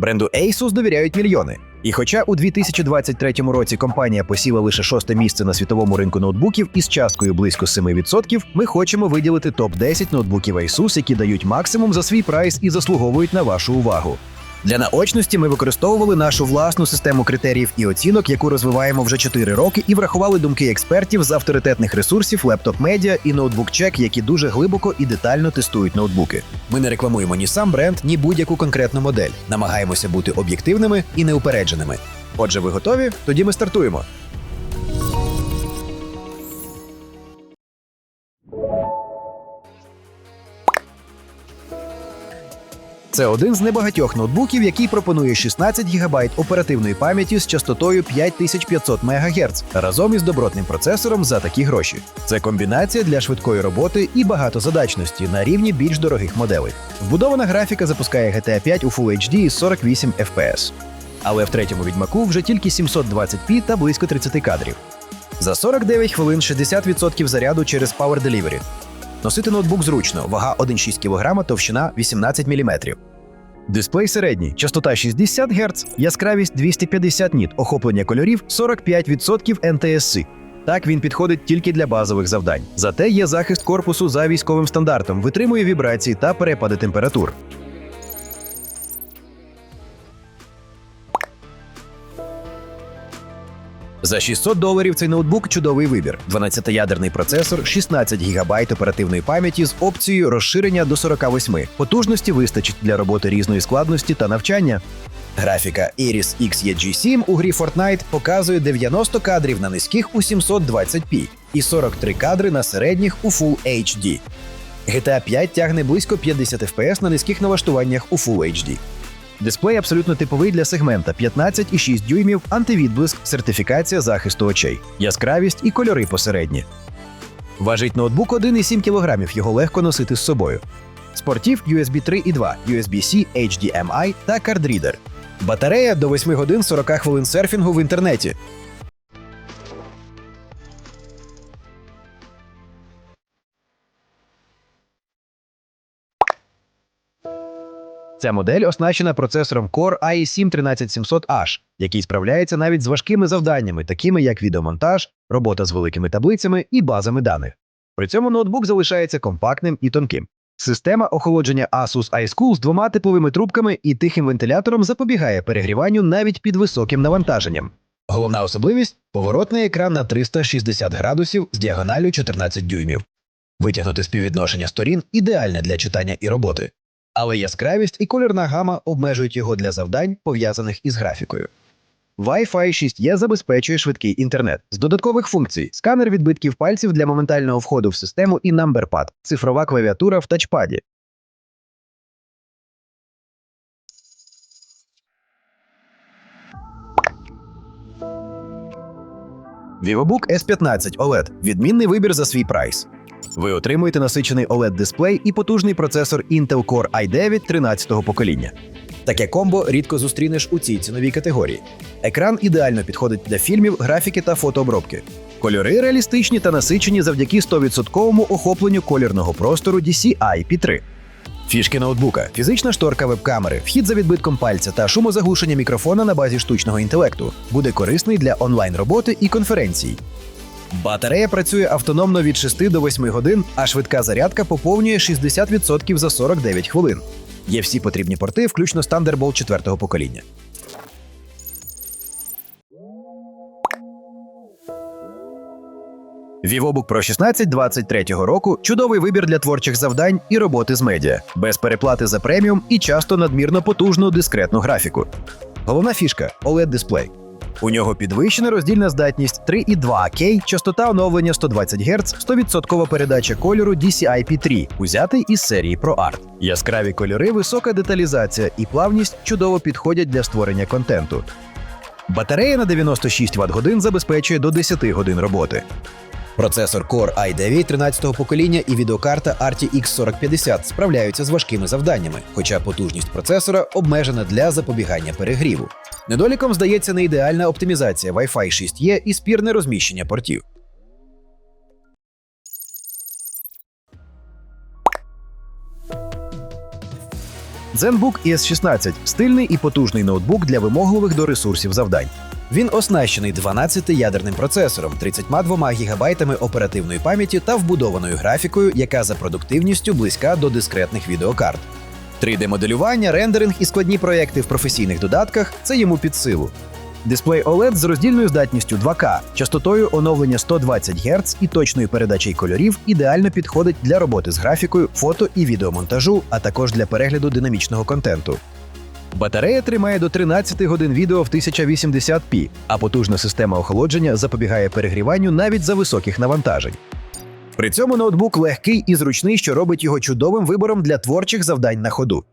Бренду Asus довіряють мільйони. І хоча у 2023 році компанія посіла лише шосте місце на світовому ринку ноутбуків із часткою близько 7%, ми хочемо виділити топ-10 ноутбуків Asus, які дають максимум за свій прайс і заслуговують на вашу увагу. Для наочності ми використовували нашу власну систему критеріїв і оцінок, яку розвиваємо вже 4 роки, і врахували думки експертів з авторитетних ресурсів лептоп медіа і ноутбук-чек, які дуже глибоко і детально тестують ноутбуки. Ми не рекламуємо ні сам бренд, ні будь-яку конкретну модель. Намагаємося бути об'єктивними і неупередженими. Отже, ви готові? Тоді ми стартуємо. Це один з небагатьох ноутбуків, який пропонує 16 ГБ оперативної пам'яті з частотою 5500 МГц разом із добротним процесором за такі гроші. Це комбінація для швидкої роботи і багатозадачності на рівні більш дорогих моделей. Вбудована графіка запускає GTA 5 у Full HD із 48 FPS. Але в третьому відьмаку вже тільки 720p та близько 30 кадрів. За 49 хвилин 60% заряду через Power Delivery. Носити ноутбук зручно, вага 1,6 кг, товщина 18 мм. Дисплей середній, частота 60 Гц, яскравість 250 ніт, охоплення кольорів 45% NTSC. Так він підходить тільки для базових завдань. Зате є захист корпусу за військовим стандартом, витримує вібрації та перепади температур. За 600 доларів цей ноутбук чудовий вибір. 12-ядерний процесор, 16 ГБ оперативної пам'яті з опцією розширення до 48. Потужності вистачить для роботи різної складності та навчання. Графіка Iris XEG7 у грі Fortnite показує 90 кадрів на низьких у 720p і 43 кадри на середніх у Full HD. GTA 5 тягне близько 50 FPS на низьких налаштуваннях у Full HD. Дисплей абсолютно типовий для сегмента 15,6 дюймів, антивідблиск, сертифікація захисту очей, яскравість і кольори посередні. Важить ноутбук 1,7 кг, його легко носити з собою. Спортів USB 3.2, USB-C, HDMI та кардрідер. Батарея до 8 годин 40 хвилин серфінгу в інтернеті. Ця модель оснащена процесором Core i7 13700H, який справляється навіть з важкими завданнями, такими як відеомонтаж, робота з великими таблицями і базами даних. При цьому ноутбук залишається компактним і тонким. Система охолодження Asus iSchool з двома типовими трубками і тихим вентилятором запобігає перегріванню навіть під високим навантаженням. Головна особливість поворотний екран на 360 градусів з діагоналю 14 дюймів. Витягнути співвідношення сторін ідеальне для читання і роботи. Але яскравість і кольорна гама обмежують його для завдань, пов'язаних із графікою. Wi-Fi 6E забезпечує швидкий інтернет з додаткових функцій: сканер відбитків пальців для моментального входу в систему і numberpad, цифрова клавіатура в тачпаді. VivoBook S15 OLED – відмінний вибір за свій прайс. Ви отримуєте насичений oled дисплей і потужний процесор Intel Core i9 13-го покоління. Таке комбо рідко зустрінеш у цій ціновій категорії. Екран ідеально підходить для фільмів, графіки та фотообробки. Кольори реалістичні та насичені завдяки 100% охопленню колірного простору DCI P3. Фішки ноутбука, фізична шторка веб-камери, вхід за відбитком пальця та шумозаглушення мікрофона на базі штучного інтелекту буде корисний для онлайн роботи і конференцій. Батарея працює автономно від 6 до 8 годин, а швидка зарядка поповнює 60% за 49 хвилин. Є всі потрібні порти, включно з Thunderbolt 4-го покоління. VivoBook Pro 16 23 року чудовий вибір для творчих завдань і роботи з медіа, без переплати за преміум і часто надмірно потужну дискретну графіку. Головна фішка oled дисплей. У нього підвищена роздільна здатність 3,2К, частота оновлення 120 Гц, 100% передача кольору DCI P3, узятий із серії ProArt. Яскраві кольори, висока деталізація і плавність чудово підходять для створення контенту. Батарея на 96 Вт годин забезпечує до 10 годин роботи. Процесор Core i9 13-го покоління і відеокарта RTX 4050 справляються з важкими завданнями, хоча потужність процесора обмежена для запобігання перегріву. Недоліком здається не ідеальна оптимізація Wi-Fi 6E і спірне розміщення портів. ZenBook ES16 – стильний і потужний ноутбук для вимогливих до ресурсів завдань. Він оснащений 12-ядерним процесором, 32 ГБ оперативної пам'яті та вбудованою графікою, яка за продуктивністю близька до дискретних відеокарт. 3D-моделювання, рендеринг і складні проекти в професійних додатках це йому під силу. Дисплей OLED з роздільною здатністю 2К, частотою оновлення 120 Гц і точною передачею кольорів ідеально підходить для роботи з графікою, фото і відеомонтажу, а також для перегляду динамічного контенту. Батарея тримає до 13 годин відео в 1080p, а потужна система охолодження запобігає перегріванню навіть за високих навантажень. При цьому ноутбук легкий і зручний, що робить його чудовим вибором для творчих завдань на ходу.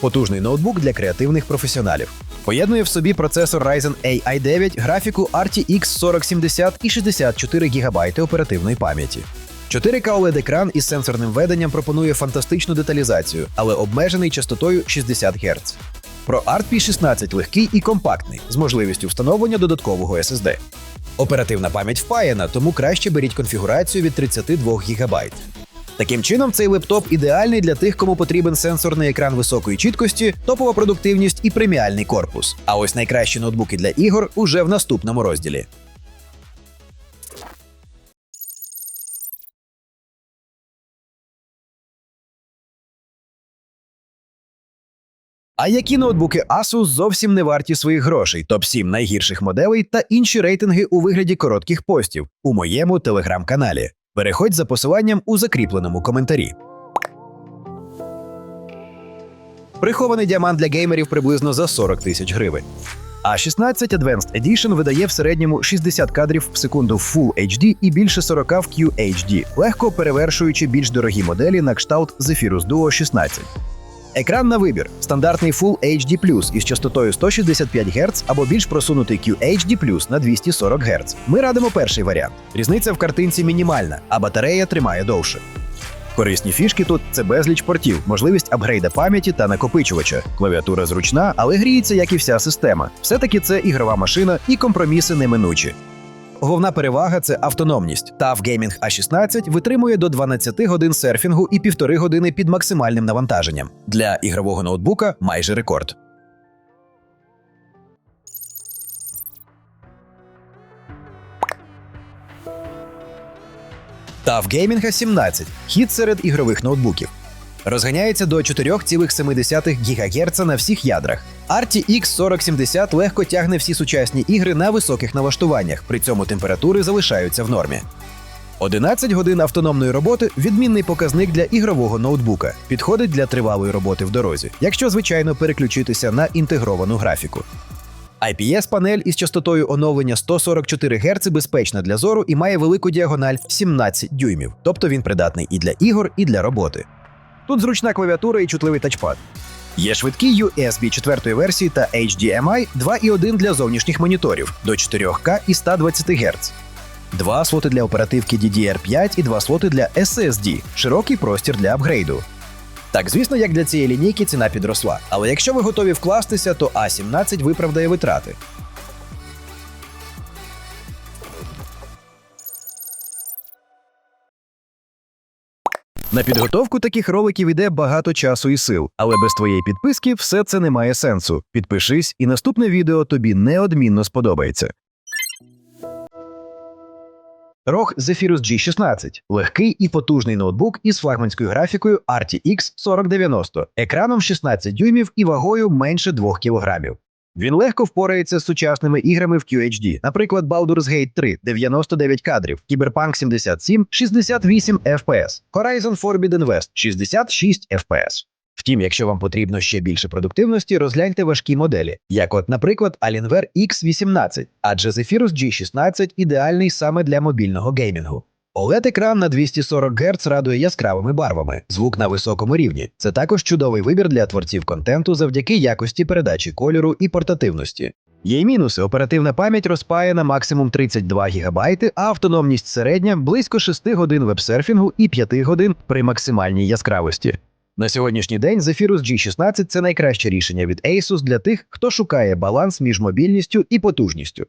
Потужний ноутбук для креативних професіоналів. Поєднує в собі процесор Ryzen AI 9, графіку RTX 4070 і 64 ГБ оперативної пам'яті. 4К OLED-екран із сенсорним веденням пропонує фантастичну деталізацію, але обмежений частотою 60 Гц. Про ART 16 легкий і компактний з можливістю встановлення додаткового SSD. Оперативна пам'ять впаяна, тому краще беріть конфігурацію від 32 ГБ. Таким чином, цей лептоп ідеальний для тих, кому потрібен сенсорний екран високої чіткості, топова продуктивність і преміальний корпус. А ось найкращі ноутбуки для ігор уже в наступному розділі. А які ноутбуки Asus зовсім не варті своїх грошей, топ 7 найгірших моделей та інші рейтинги у вигляді коротких постів у моєму телеграм-каналі. Переходь за посиланням у закріпленому коментарі. Прихований діамант для геймерів приблизно за 40 тисяч гривень. А 16 Advanced Edition видає в середньому 60 кадрів в секунду в Full HD і більше 40 в QHD, легко перевершуючи більш дорогі моделі на кшталт Zephyrus Duo 16. Екран на вибір: стандартний Full HD із частотою 165 Гц або більш просунутий QHD на 240 Гц. Ми радимо перший варіант. Різниця в картинці мінімальна, а батарея тримає довше. Корисні фішки тут це безліч портів, можливість апгрейда пам'яті та накопичувача. Клавіатура зручна, але гріється, як і вся система. Все-таки це ігрова машина і компроміси неминучі. Головна перевага це автономність. TAF Gaming A16 витримує до 12 годин серфінгу і півтори години під максимальним навантаженням. Для ігрового ноутбука майже рекорд. TAF Gaming A17 хід серед ігрових ноутбуків. Розганяється до 4,7 ГГц на всіх ядрах. RTX 4070 легко тягне всі сучасні ігри на високих налаштуваннях, при цьому температури залишаються в нормі. 11 годин автономної роботи відмінний показник для ігрового ноутбука. Підходить для тривалої роботи в дорозі, якщо, звичайно, переключитися на інтегровану графіку. IPS-панель із частотою оновлення 144 Гц безпечна для зору і має велику діагональ 17 дюймів, тобто він придатний і для ігор, і для роботи. Тут зручна клавіатура і чутливий тачпад. Є швидкі USB 4 версії та HDMI 2.1 для зовнішніх моніторів до 4К і 120 Гц. Два слоти для оперативки DDR5 і два слоти для SSD, широкий простір для апгрейду. Так, звісно, як для цієї лінійки ціна підросла. Але якщо ви готові вкластися, то A17 виправдає витрати. На підготовку таких роликів іде багато часу і сил, але без твоєї підписки все це не має сенсу. Підпишись, і наступне відео тобі неодмінно сподобається. ROG Zephyrus G16 легкий і потужний ноутбук із флагманською графікою RTX 4090, екраном 16 дюймів і вагою менше 2 кг. Він легко впорається з сучасними іграми в QHD, наприклад, Baldur's Gate 3 99 кадрів, Cyberpunk 77 68 FPS, Horizon Forbidden West 66 FPS. Втім, якщо вам потрібно ще більше продуктивності, розгляньте важкі моделі, як от, наприклад, Alienware X18, адже Zephyrus G16 ідеальний саме для мобільного геймінгу. OLED-екран на 240 Гц радує яскравими барвами, звук на високому рівні. Це також чудовий вибір для творців контенту завдяки якості передачі кольору і портативності. Є й мінуси. Оперативна пам'ять розпає на максимум 32 ГБ, а автономність середня близько 6 годин вебсерфінгу і 5 годин при максимальній яскравості. На сьогоднішній день Zephyrus G16 це найкраще рішення від Asus для тих, хто шукає баланс між мобільністю і потужністю.